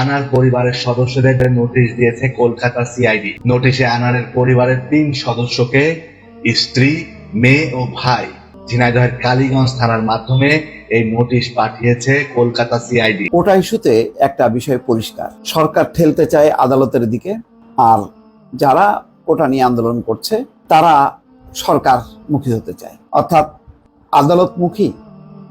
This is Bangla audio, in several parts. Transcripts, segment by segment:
আনার পরিবারের সদস্যদের নোটিশ দিয়েছে কলকাতা সিআইডি। নোটিশে আনারের পরিবারের তিন সদস্যকে স্ত্রী, মেয়ে ও ভাই। ঝিনাইদহের কালীগঞ্জ থানার মাধ্যমে এই নোটিশ পাঠিয়েছে কলকাতা সিআইডি। ওটা ইস্যুতে একটা বিষয় পরিষ্কার। সরকার ঠেলতে চায় আদালতের দিকে, আর যারা ওটা নিয়ে আন্দোলন করছে, তারা সরকার মুখী হতে চায়। অর্থাৎ আদালতমুখী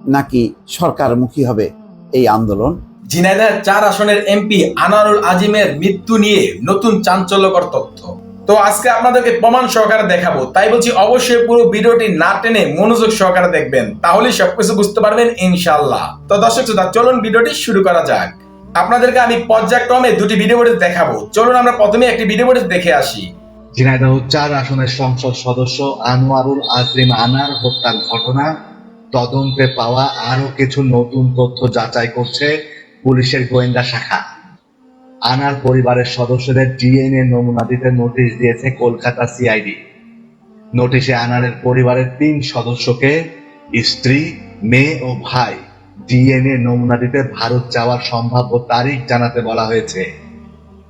নাকি সরকারমুখী হবে এই আন্দোলন? ঝিনাইদহের চার আসনের এমপি আনারুল আজিমের মৃত্যু নিয়ে নতুন চাঞ্চল্যকর তথ্য। তো আজকে আপনাদেরকে প্রমাণ সহকারে দেখাবো। তাই বলছি অবশ্যই পুরো ভিডিওটি না টেনে মনোযোগ সহকারে দেখবেন। তাহলেই সবকিছু বুঝতে পারবেন ইনশাল্লাহ তো দর্শক শ্রোতা, চলুন ভিডিওটি শুরু করা যাক। আপনাদেরকে আমি পর্যায়ক্রমে দুটি ভিডিও ফুটেজ দেখাবো। চলুন আমরা প্রথমে একটি ভিডিও ফুটেজ দেখে আসি। ঝিনাইদহ চার আসনের সংসদ সদস্য আনোয়ারুল আজিম আনার হত্যার ঘটনা, তদন্তে পাওয়া আরও কিছু নতুন তথ্য যাচাই করছে পুলিশের গোয়েন্দা শাখা। আনার পরিবারের সদস্যদের ডিএনএ নমুনা দিতে নোটিশ দিয়েছে কলকাতা সিআইডি। নোটিশে আনারের পরিবারের তিন সদস্যকে স্ত্রী, মেয়ে ও ভাই ডিএনএ নমুনা দিতে ভারত যাওয়ার সম্ভাব্য তারিখ জানাতে বলা হয়েছে।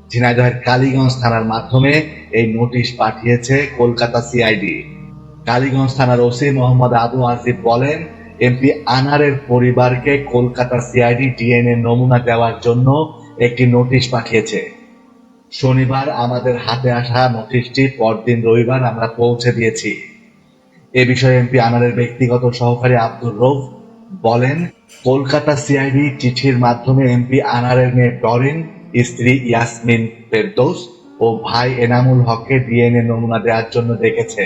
ঝিনাইদহের কালীগঞ্জ থানার মাধ্যমে এই নোটিশ পাঠিয়েছে কলকাতা সিআইডি। কালীগঞ্জ থানার ওসি মোহাম্মদ আবু আসিফ বলেন এমপি আনারের পরিবারকে কলকাতা সিআইডি ডিএনএ নমুনা দেওয়ার জন্য একটি নোটিশ পাঠিয়েছে। শনিবার আমাদের হাতে আসা নোটিশটি পরদিন রবিবার আমরা পৌঁছে দিয়েছি। এ বিষয়ে এমপি আনারের ব্যক্তিগত সহকারী আব্দুর রৌফ বলেন, কলকাতা সিআইডি চিঠির মাধ্যমে এমপি আনারের মেয়ে ডরিন, স্ত্রী ইয়াসমিন ফেরদৌস ও ভাই এনামুল হককে ডিএনএ নমুনা দেওয়ার জন্য ডেকেছে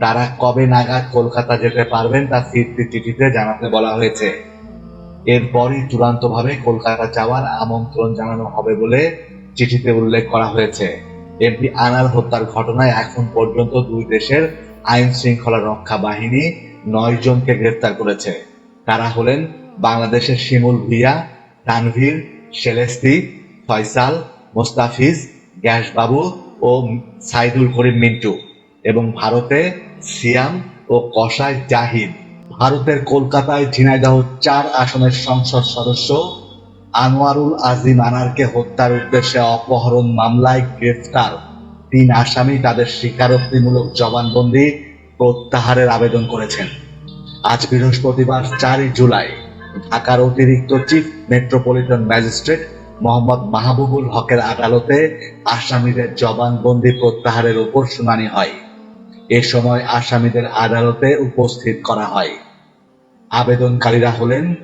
তারা কবে নাগাদ কলকাতা যেতে পারবেন তা ফিরতি চিঠিতে জানাতে বলা হয়েছে। এরপরই চূড়ান্তভাবে কলকাতা যাওয়ার আমন্ত্রণ জানানো হবে বলে চিঠিতে উল্লেখ করা হয়েছে। এমপি আনার হত্যার ঘটনায় এখন পর্যন্ত দুই দেশের আইন শৃঙ্খলা রক্ষা বাহিনী নয় জনকে গ্রেফতার করেছে। তারা হলেন বাংলাদেশের শিমুল ভুইয়া, তানভীর, সেলেস্তি, ফয়সাল, মোস্তাফিজ, গ্যাসবাবু ও সাইদুল করিম মিন্টু। এবং ভারতে সিয়াম ও কসাই জাহিদ। ভারতের কলকাতায় ঝিনাইদহ চার আসনের সংসদ সদস্য আনোয়ারুল আজিম আনারকে হত্যার উদ্দেশ্যে অপহরণ মামলায় গ্রেফতার। তিন আসামি তাদের স্বীকারোক্তিমূলক জবানবন্দি প্রত্যাহারের আবেদন করেছেন। আজ বৃহস্পতিবার চারই জুলাই ঢাকার অতিরিক্ত chief metropolitan magistrate Mohammad Mahbubul হকের আদালতে আসামিদের জবানবন্দি প্রত্যাহারের উপর শুনানি হয়। এ সময় আসামিদের আদালতে উপস্থিত করা হয়। আবেদনকারীরা হলেন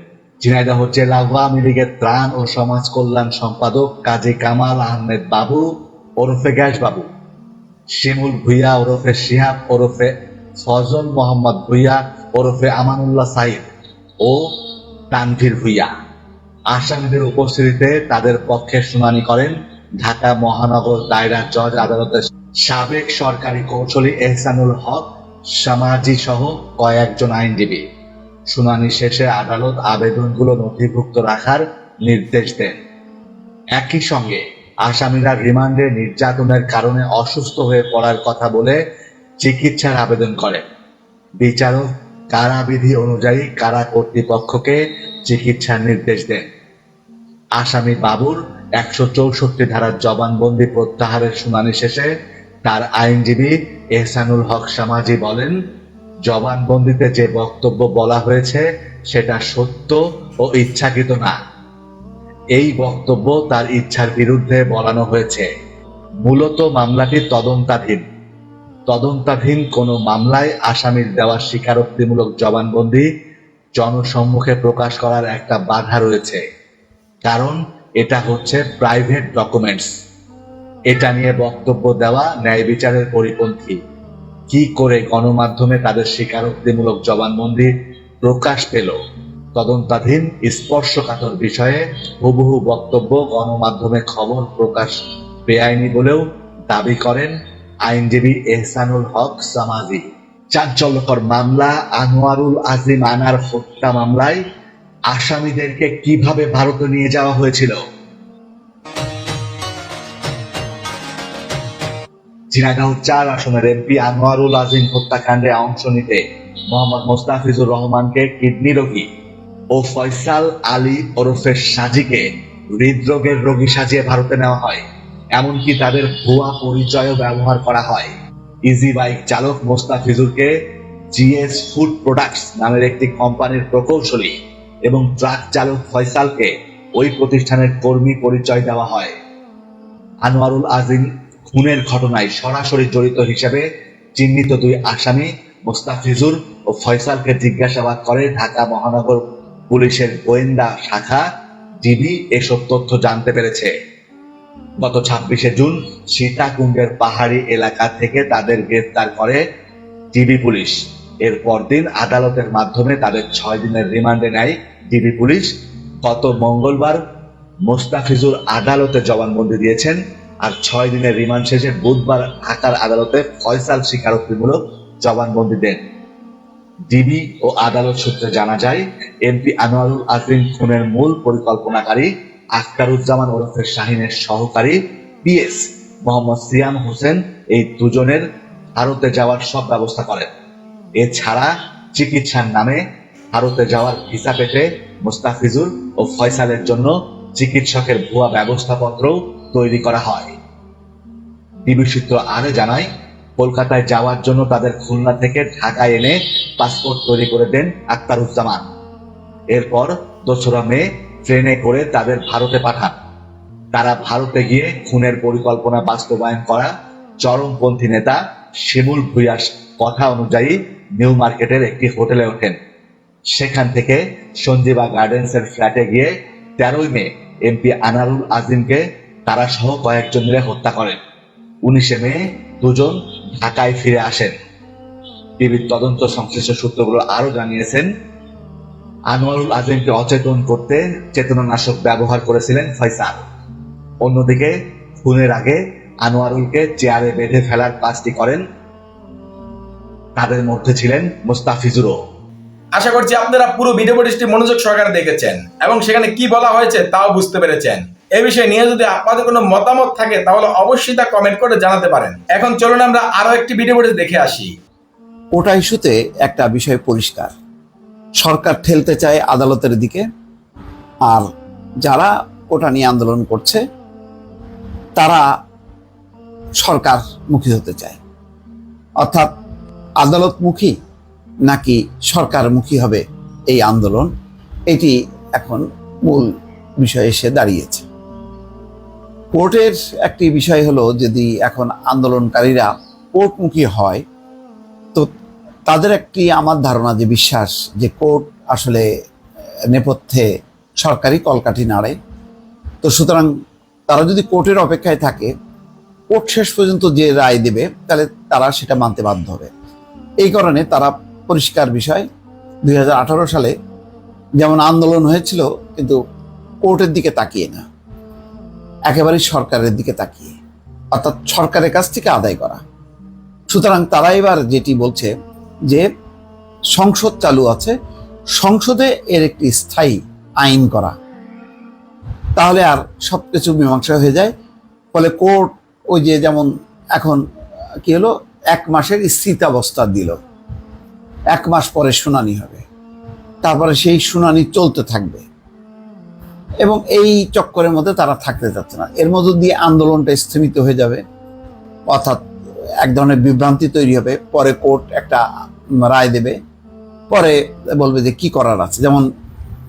ঝিনাইদহ জেলা আওয়ামী লীগের ত্রাণ ও সমাজ কল্যাণ সম্পাদক কাজী কামাল আহমেদ বাবু, ওরফে গ্যাস বাবু শিমুল ভুইয়া, ওরফে শিহাব, ওরফে ফজল মোহাম্মদ ভুইয়া, ওরফে আমানুল্লাহ সাইদ ও তানভীর ভুইয়া। আসামিদের উপস্থিতিতে তাদের পক্ষে শুনানি করেন ঢাকা মহানগর দায়রা জজ আদালতের সাবেক সরকারি কৌশলী এহসানুল হক সামাজি সহ কয়েকজন আইনজীবী। শুনানি শেষে আদালত আবেদনগুলো নথিভুক্ত রাখার নির্দেশ দেন। একই সঙ্গে আসামিরা রিমান্ডে নির্যাতনের কারণে অসুস্থ হয়ে পড়ার কথা বলে চিকিৎসার আবেদন করেন। বিচারক কারাবিধি অনুযায়ী কারা কর্তৃপক্ষকে চিকিৎসার নির্দেশ দেন। আসামি বাবুর একশো চৌষট্টি ধারার জবানবন্দি প্রত্যাহারের শুনানি শেষে তার আইনজীবী এহসানুল হক সামাজি বলেন, জবানবন্দিতে যে বক্তব্য বলা হয়েছে, সেটা সত্য ও ইচ্ছাকৃত না। এই বক্তব্য তার ইচ্ছার বিরুদ্ধে বলানো হয়েছে। মূলত মামলাটি তদন্তাধীন। তদন্তাধীন কোনো মামলায় আসামির দেওয়া স্বীকারোক্তিমূলক জবানবন্দি জনসম্মুখে প্রকাশ করার একটা বাধা রয়েছে। কারণ এটা হচ্ছে প্রাইভেট ডকুমেন্টস। এটা নিয়ে বক্তব্য দেওয়া ন্যায় বিচারের পরিপন্থী। কি করে গণমাধ্যমে তাদের স্বীকারোক্তিমূলক জবানবন্দি প্রকাশ পেল? তদন্তাধীন স্পর্শকাতর বিষয়ে হুবহু বক্তব্য গণমাধ্যমে খবর প্রকাশ বেআইনি বলেও দাবি করেন আইনজীবী এহসানুল হক সামাজি। চাঞ্চল্যকর মামলা, আনোয়ারুল আজিম আনার হত্যা মামলায় আসামিদেরকে কীভাবে ভারতে নিয়ে যাওয়া হয়েছিল? ঝিনাইদহ চার আসনের এমপি আনোয়ারুল আজিম হত্যাকাণ্ডে অংশ নিতে মোহাম্মদ মোস্তাফিজুর রহমানকে কিডনি রোগী ও ফয়সাল আলী ওরফে সাজিকে হৃদরোগের রোগী সাজিয়ে ভারতে নেওয়া হয়। এমনকি তাদের ভুয়া পরিচয়ও ব্যবহার করা হয়। ইজি বাইক চালক মোস্তাফিজুরকে জিএস ফুড প্রোডাক্টস নামের একটি কোম্পানির প্রকৌশলী এবং ট্রাক চালক ফয়সালকে ওই প্রতিষ্ঠানের কর্মী পরিচয় দেওয়া হয়। আনোয়ারুল আজিম খুনের ঘটনায় সরাসরি জড়িত হিসেবে চিহ্নিত দুই আসামি মোস্তাফিজুর ও ফয়সালকে জিজ্ঞাসাবাদ করে ঢাকা মহানগর পুলিশের গোয়েন্দা শাখা। ডিবি এসব তথ্য জানতে পেরেছে। গত ছাব্বিশে জুন সীতাকুণ্ডের পাহাড়ি এলাকা থেকে তাদের গ্রেফতার করে ডিবি পুলিশ। এর পরদিন আদালতের মাধ্যমে তাদের ছয় দিনের রিমান্ডে নেয় ডিবি পুলিশ। গত মঙ্গলবার মোস্তাফিজুর আদালতে জবানবন্দি দিয়েছেন আর ছয় দিনের রিমান্ড শেষে বুধবার ঢাকার আদালতে ফয়সাল স্বীকারোক্তিমূলক জবানবন্দি দেন। ডিবি ও আদালত সূত্রে জানা যায়, এমপি আনোয়ারুল আজিম খুনের মূল পরিকল্পনাকারী আখতারুজ্জামান ওরফে শাহিনের সহকারী পিএস মোহাম্মদ সিয়াম হোসেন এই দুজনের ভারতে যাওয়ার সব ব্যবস্থা করেন। এছাড়া চিকিৎসার নামে ভারতে যাওয়ার ভিসা পেতে মোস্তাফিজুর ও ফয়সালের জন্য চিকিৎসকের ভুয়া ব্যবস্থাপত্রও তৈরি করা হয়। ডিবি সূত্র আরও জানায়, কলকাতায় যাওয়ার জন্য তাদের খুলনা থেকে ঢাকায় এনে পাসপোর্ট তৈরি করে দেন আক্তারুজ্জামান। এরপর দোসরা মে ট্রেনে করে তাদের ভারতে পাঠান। তারা ভারতে গিয়ে খুনের পরিকল্পনা বাস্তবায়ন করা চরমপন্থী নেতা শিমুল ভুইয়ার কথা অনুযায়ী নিউ মার্কেটের একটি হোটেলে ওঠেন। সেখান থেকে সঞ্জীবা গার্ডেন্সের ফ্ল্যাটে গিয়ে তেরোই মে এমপি আনারুল আজিমকে তারা সহ কয়েকজন মিলে হত্যা করেন। উনিশে মে দুজন ঢাকায় ফিরে আসেন। টিভির তদন্ত সংশ্লিষ্ট সূত্রগুলো আরও জানিয়েছেন, আনোয়ারুল আজিমকে অচেতন করতে চেতনানাশক ব্যবহার করেছিলেন ফয়সাল। অন্যদিকে, খুনের আগে আনোয়ারুলকে চেয়ারে বেঁধে ফেলার কাজটি করেন তাদের মধ্যে ছিলেন মোস্তাফিজুরও আশা করছি আপনারা পুরো ভিডিও মনোযোগ সহকারে দেখেছেন এবং সেখানে কি বলা হয়েছে তাও বুঝতে পেরেছেন। এই বিষয়ে নিয়ে যদি আপনাদের কোনো মতামত থাকে, তাহলে অবশ্যই তা কমেন্ট করে জানাতে পারেন। এখন চলুন আমরা আরও একটি ভিডিও দেখে আসি। ওটা ইস্যুতে একটা বিষয় পরিষ্কার। সরকার ঠেলতে চায় আদালতের দিকে, আর যারা ওটা নিয়ে আন্দোলন করছে, তারা সরকার মুখী হতে চায়। অর্থাৎ আদালতমুখী নাকি সরকারমুখী হবে এই আন্দোলন, এটি এখন মূল বিষয় এসে দাঁড়িয়েছে। কোর্টের একটি বিষয় হলো, যদি এখন আন্দোলনকারীরা কোর্টমুখী হয়, তো তাদের একটি আমার ধারণা যে বিশ্বাস যে কোর্ট আসলে নেপথ্যে সরকারি কলকাঠি নাড়ে। তো সুতরাং তারা যদি কোর্টের অপেক্ষায় থাকে, কোর্ট শেষ পর্যন্ত যে রায় দেবে, তাহলে তারা সেটা মানতে বাধ্য হবে। এই কারণে তারা পরিষ্কার বিষয়, দুই হাজার আঠারো সালে যেমন আন্দোলন হয়েছিল, কিন্তু কোর্টের দিকে তাকিয়ে না। একেবারে সরকারের দিকে তাকিয়ে, অর্থাৎ সরকারের কাছ থেকে আদায় করা। সুতরাং তারা এবার যেটি বলছে যে, সংসদ চালু আছে, সংসদে এর একটি স্থায়ী আইন করা। তাহলে আর সবকিছু মীমাংসা হয়ে যায়। ফলে কোর্ট ওই যে যেমন এখন, কি হলো, এক মাসের স্থিতাবস্থা দিল। এক মাস পরে শুনানি হবে। তারপরে সেই শুনানি চলতে থাকবে। এবং এই চক্করের মধ্যে তারা থাকতে চাচ্ছে না। এর মধ্য দিয়ে আন্দোলনটা স্থগিত হয়ে যাবে। অর্থাৎ এক ধরনের বিভ্রান্তি তৈরি হবে। পরে কোর্ট একটা রায় দেবে। পরে বলবে যে কি করার আছে? যেমন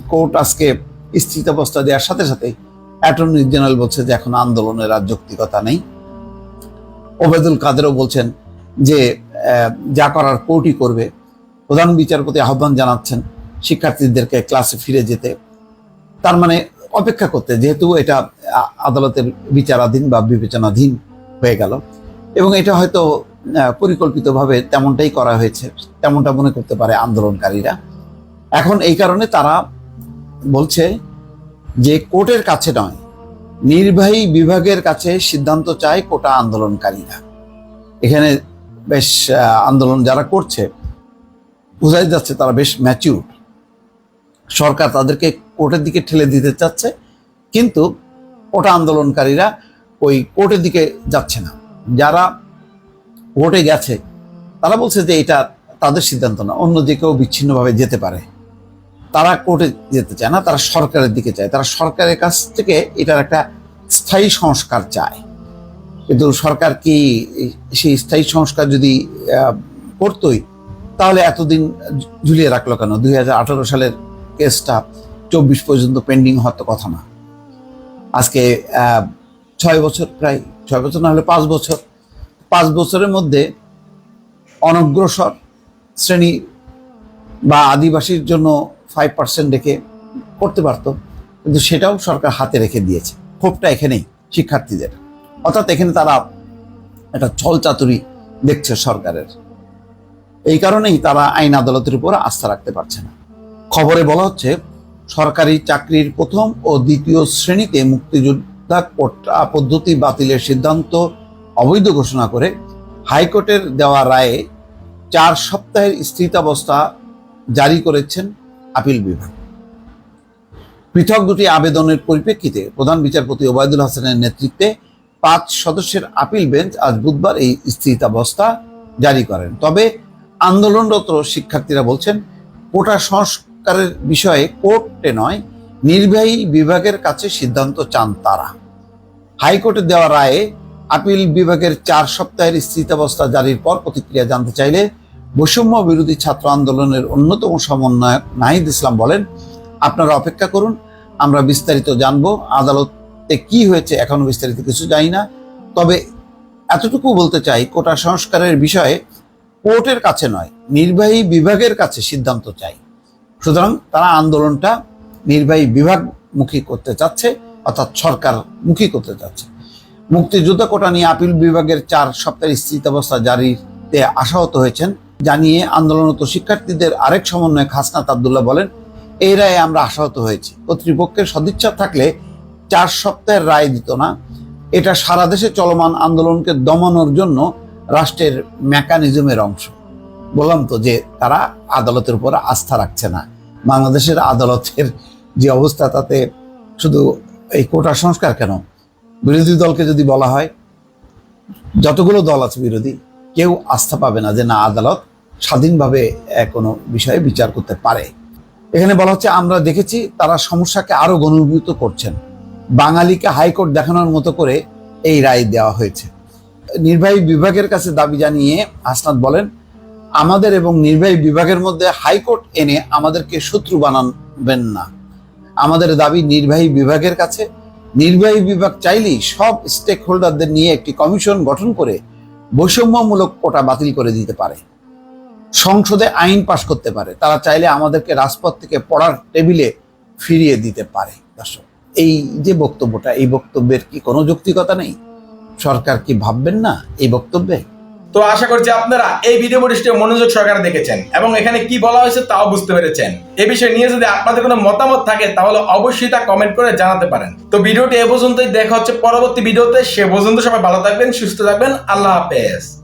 কোর্ট আজকে স্থিতাবস্থা দেওয়ার সাথে সাথে অ্যাটর্নি জেনারেল বলছে যে এখন আন্দোলনের আর যৌক্তিকতা নেই। ওবেদুল কাদেরও বলছেন যে যা করার কোর্টই করবে। প্রধান বিচারপতি আহ্বান জানাচ্ছেন শিক্ষার্থীদেরকে ক্লাসে ফিরে যেতে। তার মানে অপেক্ষা করতে, যেহেতু এটা আদালতের বিচারাধীন বা বিবেচনাধীন হয়ে গেল। এবং এটা হয়তো পরিকল্পিতভাবে তেমনটাই করা হয়েছে, তেমনটা মনে করতে পারে আন্দোলনকারীরা। এখন এই কারণে তারা বলছে যে কোর্টের কাছে নয়, নির্বাহী বিভাগের কাছে সিদ্ধান্ত চায় কোটা আন্দোলনকারীরা। এখানে বেশ আন্দোলন যারা করছে, বোঝাই যাচ্ছে তারা বেশ ম্যাচিউর সরকার তাদেরকে কোর্টের দিকে ঠেলে দিতে চাচ্ছে, কিন্তু ওটা আন্দোলনকারীরা ওই কোর্টের দিকে যাচ্ছে না। যারা কোর্টে গেছে, তারা বলছে যে এটা তাদের সিদ্ধান্ত না, অন্য কেউ বিচ্ছিন্নভাবে যেতে পারে। তারা কোর্টে যেতে চায় না, তারা সরকারের দিকে চায়। তারা সরকারের কাছ থেকে এটার একটা স্থায়ী সংস্কার চায়। কিন্তু সরকার কি সেই স্থায়ী সংস্কার যদি করতোই, তাহলে এতদিন ঝুলিয়ে রাখল কেন? দুই হাজার আঠারো সালের কেসটা চব্বিশ পর্যন্ত পেন্ডিং হওয়ার তো কথা না। আজকে ছয় বছর প্রায়, ছয় বছর না হলে পাঁচ বছর। পাঁচ বছরের মধ্যে অনগ্রসর শ্রেণি বা আদিবাসীর জন্য ফাইভ পার্সেন্ট রেখে করতে পারতো, কিন্তু সেটাও সরকার হাতে রেখে দিয়েছে। ক্ষোভটা এখানেই, শিক্ষার্থীদের। অর্থাৎ এখানে তারা একটা ছল চাতুরি দেখছে সরকারের। এই কারণেই তারা আইন আদালতের উপর আস্থা রাখতে পারছে না। খবরে বলা হচ্ছে সরকারি চাকরির প্রথম ও দ্বিতীয় শ্রেণীতে মুক্তিযোদ্ধা পদ্ধতি বাতিলের সিদ্ধান্ত অবৈধ ঘোষণা করে হাইকোর্টের দেওয়া রায়ে চার সপ্তাহের স্থিতাবস্থা জারি করেছেন আপিল বিভাগ। পৃথক দুটি আবেদনের পরিপ্রেক্ষিতে প্রধান বিচারপতি ওবায়দুল হাসানের নেতৃত্বে পাঁচ সদস্যের আপিল বেঞ্চ আজ বুধবার এই স্থিতাবস্থা জারি করেন। তবে আন্দোলনরত শিক্ষার্থীরা বলছেন, কোটা সংস্কারের বিষয়ে কোর্টে নয়, নির্বাহী বিভাগের কাছে সিদ্ধান্ত চান তারা। হাইকোর্টে দেওয়া রায়ে আপিল বিভাগের চার সপ্তাহের স্থিতাবস্থা জারির পর প্রতিক্রিয়া জানতে চাইলে বৈষম্য বিরোধী ছাত্র আন্দোলনের অন্যতম সমন্বয়ক নাহিদ ইসলাম বলেন, আপনারা অপেক্ষা করুন, আমরা বিস্তারিত জানব। আদালতে কি হয়েছে এখনও বিস্তারিত কিছু জানি না। তবে এতটুকু বলতে চাই, কোটা সংস্কারের বিষয়ে কোর্টের কাছে নয়, নির্বাহী বিভাগের কাছে সিদ্ধান্ত চাই। সুতরাং তারা আন্দোলনটা নির্বাহী বিভাগমুখী করতে চাচ্ছে, অর্থাৎ সরকার মুখী করতে চাচ্ছে। মুক্তিযোদ্ধা কোটা নিয়ে আপিল বিভাগের চার সপ্তাহের স্থিতাবস্থা জারিতে আশাহত হয়েছেন। জানিয়ে আন্দোলনরত শিক্ষার্থীদের আরেক সমন্বয়ক হাসনাত আবদুল্লাহ বলেন, এই রায়ে আমরা আশাহত হয়েছি। কর্তৃপক্ষের সদিচ্ছা থাকলে চার সপ্তাহের রায় দিত না। এটা সারা দেশে চলমান আন্দোলনকে দমানোর জন্য রাষ্ট্রের মেকানিজমের অংশ। বললাম তো যে তারা আদালতের উপর আস্থা রাখছে না। বাংলাদেশের আদালতের যে অবস্থা, তাতে শুধু এই কোটা সংস্কার কেন? বিরোধী দলকে যদি বলা হয়, যতগুলো দল আছে বিরোধী, কেউ আস্থা পাবে না যে না, আদালত স্বাধীনভাবে কোনো বিষয়ে বিচার করতে পারে। এখানে বলা হচ্ছে, আমরা দেখেছি তারা সমস্যাকে আরও গণভূত করছেন। বাঙালিকে হাইকোর্ট দেখানোর মতো করে এই রায় দেওয়া হয়েছে। নির্বাহী বিভাগের কাছে দাবি জানিয়ে হাসনাত বলেন আমাদের এবং নির্বাহী বিভাগের মধ্যে হাইকোর্ট এনে আমাদেরকে শত্রু বানাবেন না। আমাদের দাবি নির্বাহী বিভাগের কাছে। নির্বাহী বিভাগ চাইলেই সব স্টেক হোল্ডারদের নিয়ে একটি কমিশন গঠন করে বৈষম্যমূলক কোটা বাতিল করে দিতে পারে। সংসদে আইন পাশ করতে পারে। তারা চাইলে আমাদেরকে রাজপথ থেকে পড়ার টেবিলে ফিরিয়ে দিতে পারে। দর্শক, এই যে বক্তব্যটা, এই বক্তব্যের কি কোনো যৌক্তিকতা নেই? সরকার কি ভাববেন না এই বক্তব্যে? তো আশা করছি আপনারা এই ভিডিও ফুটেজটি মনোযোগ সহকারে দেখেছেন এবং এখানে কি বলা হয়েছে তাও বুঝতে পেরেছেন। এ বিষয়ে নিয়ে যদি আপনাদের কোনো মতামত থাকে, তাহলে অবশ্যই তা কমেন্ট করে জানাতে পারেন। তো ভিডিওটি এ পর্যন্তই, দেখা হচ্ছে পরবর্তী ভিডিওতে। সে পর্যন্ত সবাই ভালো থাকবেন, সুস্থ থাকবেন। আল্লাহ হাফেজ।